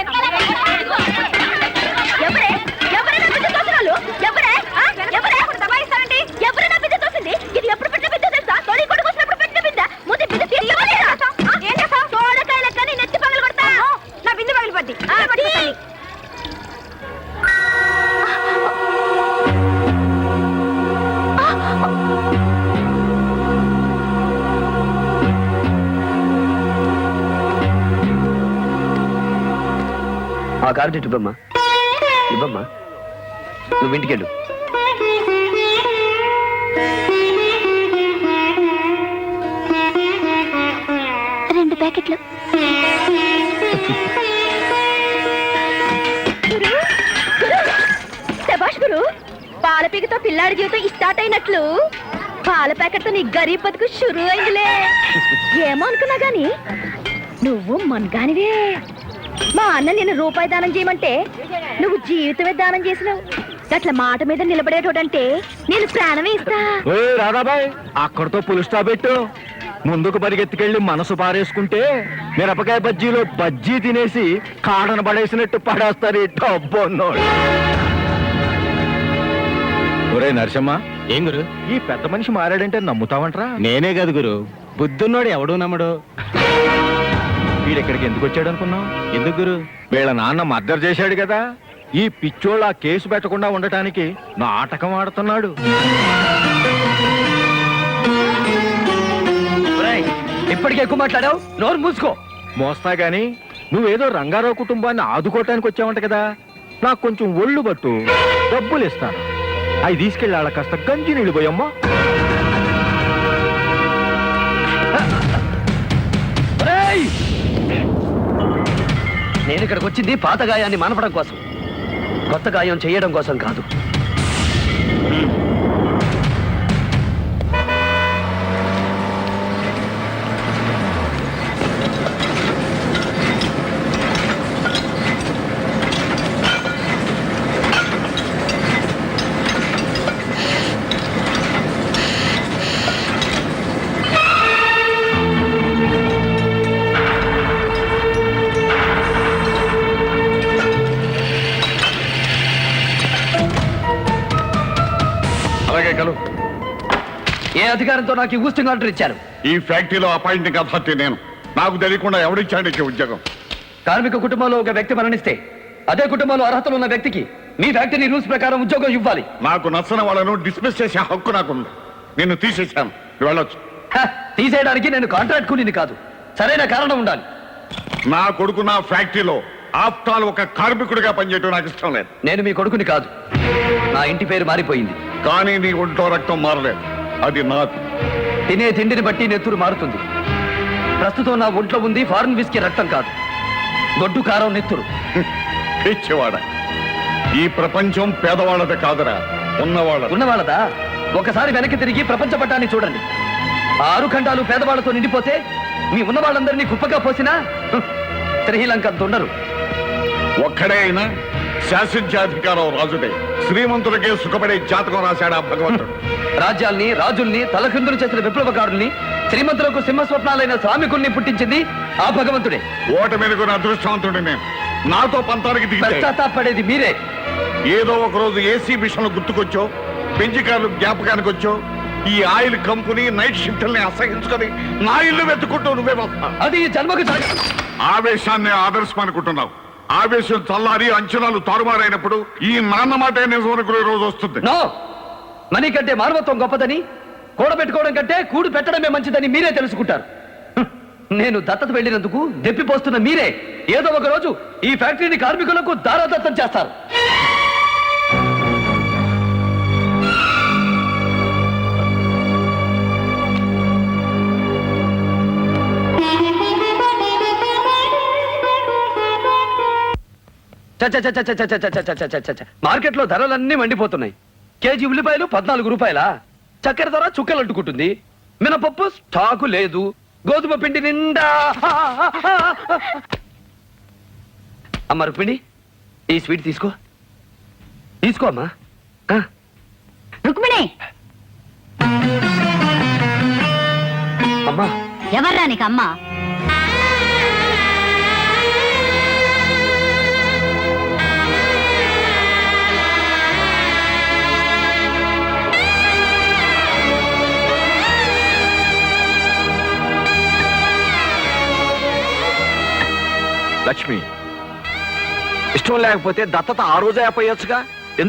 ఎంత ఆ కార్డు ఇవ్వమ్మా. ఇవ్వమ్మా. నువ్వు ఇంటికెళ్ళు. రెండు ప్యాకెట్లు. శభాష్ గురు పాల పీకతో పిల్లాడి జీవితం స్టార్ట్ అయినట్లు. పాల ప్యాకెట్తో నీ గరీబ్ బతుకు షురు అయిందిలే. ఏమో అనుకున్నా గాని నువ్వు మన్గానివే. మా అన్న నేను రూపాయి దానం చేయమంటే నువ్వు జీవితమే దానం చేసినావు. అట్లా మాట మీద నిలబడేటోడంటే నేను ప్రాణమే ఇస్తా. రాధాబాయ్ అక్కడితో పులి స్టాప్ పెట్టు. ముందుకు పరిగెత్తుకెళ్ళి మనసు పారేసుకుంటే మిరపకాయ బజ్జీలో బజ్జీ తినేసి కాడన పడేసినట్టు పడేస్తారు డబ్బున్నోడు ఒరే నరసమ్మ ఏం గురు? ఈ పెద్ద మనిషి మారాడంటే నమ్ముతావంట్రా? నేనే కాదు గురు. బుద్ధున్నోడు ఎవడు నమ్మడు. వీడెక్కడికి ఎందుకు వచ్చాడు అనుకున్నావు? ఎందుకు గురు? వీళ్ళ నాన్న మర్డర్ చేశాడు కదా. ఈ పిచ్చోళ్ళు ఆ కేసు పెట్టకుండా ఉండటానికి నాటకం ఆడుతున్నాడు. ఇప్పటికే ఎక్కువ మాట్లాడావు? నోరు మూసుకో. మోస్తా గాని నువ్వేదో రంగారావు కుటుంబాన్ని ఆదుకోవటానికి వచ్చావంట కదా. నాకు కొంచెం ఒళ్ళు పట్టు డబ్బులు ఇస్తాను. అవి తీసుకెళ్ళి వాళ్ళ కాస్త గంజి నీళ్ళు పోయమ్మా. ఒరేయ్! నేను ఇక్కడికి వచ్చింది పాత గాయాన్ని మనపడం కోసం. కొత్త గాయం చేయడం కోసం కాదు. అధికారంతో నాకు ఈ ఊస్టింగ్ ఆర్డర్ ఇచ్చారు. ఈ ఫ్యాక్టరీలో అపాయింటింగ్ అథారిటీ నేను. నాకు తెలియకుండా ఎవడిచ్చాడు నీకు ఉద్యోగం? కార్మిక కుటుంబంలో ఒక వ్యక్తి మరణిస్తే అదే కుటుంబంలో అర్హతలు ఉన్న వ్యక్తికి మీ ఫ్యాక్టరీ రూల్స్ ప్రకారం ఉద్యోగం ఇవ్వాలి. నాకు నచ్చని వాళ్ళను డిస్మిస్ చేసే హక్కు నాకుంది. నిన్ను తీసేశాను. నువ్వు వెళ్ళొచ్చు. హ, తీసేయడానికి నేను కాంట్రాక్ట్ కూలీని కాదు. సరైన కారణం ఉండాలి. నా కొడుకు నా ఫ్యాక్టరీలో ఆఫ్టాల్ ఒక కార్మికుడిగా పనిచేయడం నాకు ఇష్టం లేదు. నేను మీ కొడుకుని కాదు. నా ఇంటి పేరు మారిపోయింది. కానీ నీ ఒంట్లో రక్తం మారలేదు. అది నాకు. తినే తిండిని బట్టి నెత్తురు మారుతుంది. ప్రస్తుతం నా ఒంట్లో ఉంది ఫారెన్ విస్కీ రక్తం కాదు. గొడ్డు కారం నెత్తురు. పిచ్చివాడ. ఈ ప్రపంచం పేదవాళ్ళది కాదురా ఉన్నవాళ్ళ ఉన్నవాళ్ళదా? ఒకసారి వెనక్కి తిరిగి ప్రపంచ పట్టాన్ని చూడండి. ఆరు ఖండాలు పేదవాళ్ళతో నిండిపోతే మీ ఉన్న వాళ్ళందరినీ కుప్పగా పోసినా శ్రీలంక దుండరు. ఒక్కడే అయినా శాసించాధికారం రాజుదే. శ్రీమంతులకే సుఖపడే జాతకం రాశాడు భగవంతుడు. రాజ్యాల్ని రాజుల్ని తలకిందులు చేసిన విప్లవకారుల్ని శ్రీమంతులకు సింహస్వప్నాలైన శ్రామికుల్ని పుట్టించింది ఆ భగవంతుడే. ఓట మెరుగున అదృష్టవంతుడి నేను. నాతో పంతానికి పశ్చాత్తాపడేది మీరే. ఏదో ఒక రోజు ఏసీ మిషన్లు గుర్తుకొచ్చో పెంచికార్లు జ్ఞాపకానికి వచ్చో ఈ ఆయిల్ కంపెనీ నైట్ షిఫ్ట్ని అసహించుకొని నా ఇల్లు వెతుకుంటూ నువ్వే వస్తా. అది జన్మకు. ఆవేశాన్ని ఆదర్శం అనుకుంటున్నావు ఆవేశం చల్లారి అంచనాలు తారుమారైనప్పుడు ఈ నాన్న మాట నిజం అనుకునే రోజు వస్తుంది. మనీ కంటే మానవత్వం గొప్పదని కూడ పెట్టుకోవడం కంటే కూడు పెట్టడమే మంచిదని మీరే తెలుసుకుంటారు నేను దత్తత వెళ్ళినందుకు దెప్పిపోస్తున్న మీరే ఏదో ఒక రోజు ఈ ఫ్యాక్టరీని కార్మికులకు దారాదత్తం చేస్తారు మార్కెట్లో ధరలన్నీ మండిపోతున్నాయి కేజీ ఉల్లిపాయలు పద్నాలుగు రూపాయల? చక్కెర ధర చుక్కలు అంటుకుంటుంది మినపప్పు స్టాకు లేదు. గోధుమ పిండి నిండా. అమ్మ రుక్మిణి ఈ స్వీట్ తీసుకో. తీసుకో అమ్మా. రుక్మిణి! అమ్మా. ఎవర్రా నీకు అమ్మ లక్ష్మి. ఇష్టం లేకపోతే దత్తత ఆ రోజే ఆపేయొచ్చుగా?